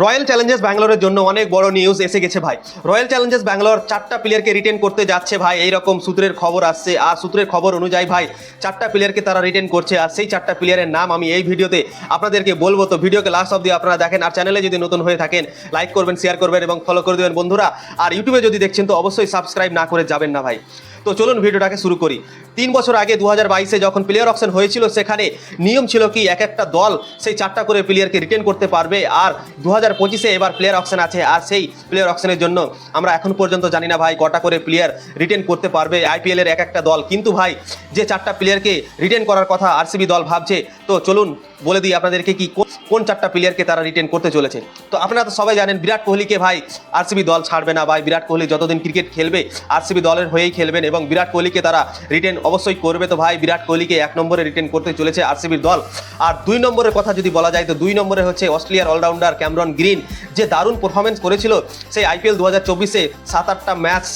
Royal Challengers ব্যাঙ্গালোরের জন্য অনেক বড় নিউজ এসে গেছে ভাই। রয়্যাল চ্যালেঞ্জার্স ব্যাঙ্গালোর চারটা প্লেয়ারকে রিটেন করতে যাচ্ছে ভাই। এইরকম সূত্রের খবর আসছে। আর সূত্রের খবর অনুযায়ী ভাই, চারটা প্লেয়ারকে তারা রিটেন করছে। আর সেই চারটা প্লেয়ারের নাম আমি এই ভিডিওতে আপনাদেরকে বলব। তো ভিডিওকে লাস্ট অব্দি আপনারা দেখেন। আর চ্যানেলে যদি নতুন হয়ে থাকেন লাইক করবেন শেয়ার করবেন এবং ফলো করে দেবেন বন্ধুরা। আর ইউটিউবে যদি দেখছেন, তো অবশ্যই সাবস্ক্রাইব না করে যাবেন না ভাই। তো চলুন ভিডিওটাকে শুরু করি। তিন বছর আগে দু হাজার বাইশে যখন প্লেয়ার অপশন হয়েছিল, সেখানে নিয়ম ছিল কি, এক একটা দল সেই চারটা করে প্লেয়ারকে রিটেন করতে পারবে। আর দু হাজার পঁচিশে এবার প্লেয়ার অপশন আছে, আর সেই প্লেয়ার অপশনের জন্য আমরা এখন পর্যন্ত জানি না ভাই কটা করে প্লেয়ার রিটেন করতে পারবে আইপিএলের এক একটা দল। কিন্তু ভাই, যে চারটা প্লেয়ারকে রিটেন করার কথা আরসিবি দল ভাবছে, তো চলুন বলে দিই আপনাদেরকে কি কোন- চারটা প্লেয়ারকে তারা রিটেন করতে চলেছে। তো আপনারা তো সবাই জানেন, বিরাট কোহলিকে ভাই আরসিবি দল ছাড়বে না ভাই। বিরাট কোহলি যতদিন ক্রিকেট খেলবে আরসিবি দলের হয়েই খেলবেন এবং বিরাট কোহলিকে তারা রিটেন অবশ্যই করবে তো ভাই। বিরাট কোহলিকে এক নম্বরে রিটেন করতে চলেছে আরসিবির দল। আর দুই নম্বরের কথা যদি বলা যায়, তো দুই নম্বরে হচ্ছে অস্ট্রেলিয়ার অলরাউন্ডার ক্যামরন গ্রিন, যে দারুণ পারফরমেন্স করেছিল সেই আইপিএল দু হাজার চব্বিশে সাত আটটা ম্যাচ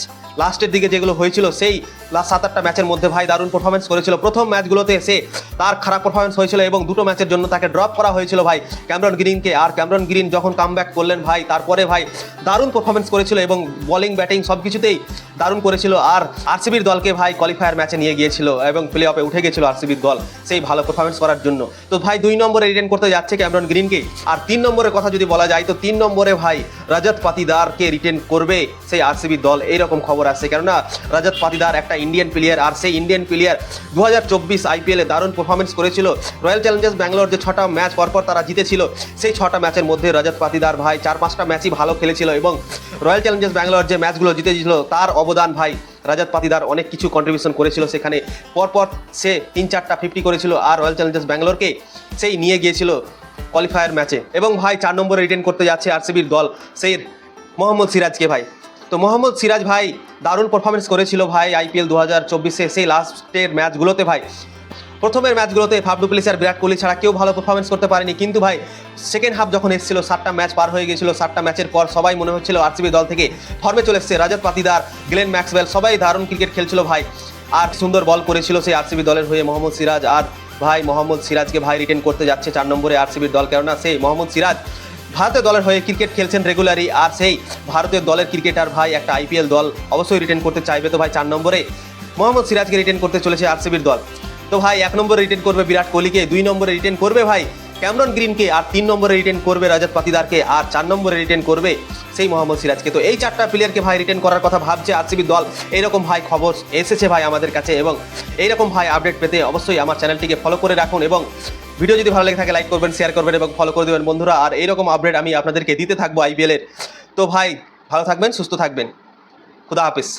লাস্টের দিকে যেগুলো হয়েছিল, সেই লাস্ট সাত আটটা ম্যাচের মধ্যে ভাই দারুণ পারফরমেন্স করেছিল। প্রথম ম্যাচগুলোতে সে তার খারাপ পারফরমেন্স হয়েছিল এবং দুটো ম্যাচের জন্য তাকে ড্রপ করা হয়েছিল ভাই ক্যামরন গ্রিনকে। আর ক্যামরন গ্রিন যখন কাম করলেন ভাই, তারপরে ভাই দারুণ পারফরমেন্স করেছিল এবং বোলিং ব্যাটিং সব কিছুতেই দারুণ করেছিল। আর আরসিবির দলকে ভাই কোয়ালিফায়ার ম্যাচে নিয়ে গিয়েছিল এবং প্লে অফে উঠে গেছিল আরসিবির দল সেই ভালো পারফরমেন্স করার জন্য। তো ভাই দুই নম্বরে রিটেন করতে যাচ্ছে ক্যামরন গ্রিনকে। আর তিন নম্বরের কথা যদি বলা যায়, তো তিন নম্বরে ভাই রজত পাতিদারকে রিটেন করবে সেই আরসিবি দল। এইরকম খবর আসছে। কেননা রজত পাতিদার একটা ইন্ডিয়ান প্লেয়ার আর সেই ইন্ডিয়ান প্লেয়ার দু হাজার চব্বিশ আইপিএলে দারুণ পারফরমেন্স করেছিল। রয়্যাল চ্যালেঞ্জার্স ব্যাঙ্গালোর যে ছটা ম্যাচ পরপর তারা জিতেছিল, সেই ছটা ম্যাচের মধ্যে রজত পাতিদার ভাই চার পাঁচটা ম্যাচই ভালো খেলেছিল এবং রয়্যাল চ্যালেঞ্জার্স ব্যাঙ্গালোর যে ম্যাচগুলো জিতেছিল, তার অবদান ভাই রাজাত পাতিদার অনেক কিছু কন্ট্রিবিউশন করেছিল সেখানে। পরপর সে তিন চারটা ফিফটি করেছিল, আর রয়্যাল চ্যালেঞ্জার্স ব্যাঙ্গালোরকে সেই নিয়ে গিয়েছিল কোয়ালিফায়ার ম্যাচে এবং ভাই চার নম্বরে রিটেন করতে যাচ্ছে আরসিবির দল, সেই মোহাম্মদ সিরাজকে ভাই। তো মোহাম্মদ সিরাজ ভাই দারুণ পারফরমেন্স করেছিল ভাই আইপিএল দু হাজার চব্বিশে সেই লাস্টের ম্যাচগুলোতে ভাই। প্রথমের ম্যাচগুলোতে ফাফ ডুপ্লিস আর বিরাট কোহলি ছাড়া কেউ ভালো পারফরমেন্স করতে পারেনি, কিন্তু ভাই সেকেন্ড হাফ যখন এসেছিল, সাতটা ম্যাচ পার হয়ে গেছিল, সাতটা ম্যাচের পর সবাই মনে হচ্ছিল আরসিবি দল থেকে ফর্মে চলে এসছে। রাজত পাতিদার, গ্লেন ম্যাক্সওয়েল সবাই দারুণ ক্রিকেট খেলছিল ভাই। আর সুন্দর বল করেছিল সেই আরসিবি দলের হয়ে মোহাম্মদ সিরাজ। আর ভাই মোহাম্মদ সিরাজকে ভাই রিটেন করতে যাচ্ছে চার নম্বরে আরসিবির দল। কেননা সেই মোহাম্মদ সিরাজ ভারতের দলের হয়ে ক্রিকেট খেলছেন রেগুলারই আর সেই ভারতের দলের ক্রিকেটার ভাই একটা আইপিএল দল অবশ্যই রিটেন করতে চাইবে তো ভাই চার নম্বরে। মোহাম্মদ সিরাজকে রিটেন করতে চলেছে আরসিবির দল। তো ভাই এক নম্বরে রিটেন করবে বিরাট কোহলিকে, দুই নম্বরে রিটেন করবে ভাই ক্যামরন গ্রিনকে আর তিন নম্বরে রিটেন করবে রজত পাতিদারকে আর চার নম্বরে রিটেন করবে সেই মোহাম্মদ সিরাজকে। তো এই চারটা প্লেয়ারকে ভাই রিটেন করার কথা ভাবছে আরসিবি দল। এইরকম ভাই খবর এসেছে ভাই আমাদের কাছে এবং এইরকম ভাই আপডেট পেতে অবশ্যই আমার চ্যানেলটিকে ফলো করে রাখুন এবং ভিডিও যদি ভালো লেগে থাকে লাইক করবেন শেয়ার করবেন এবং ফলো করে দেবেন বন্ধুরা। আর এইরকম আপডেট আমি আপনাদেরকে দিতে থাকব আইপিএলের তো ভাই ভালো থাকবেন, সুস্থ থাকবেন। খুদা হাফিজ।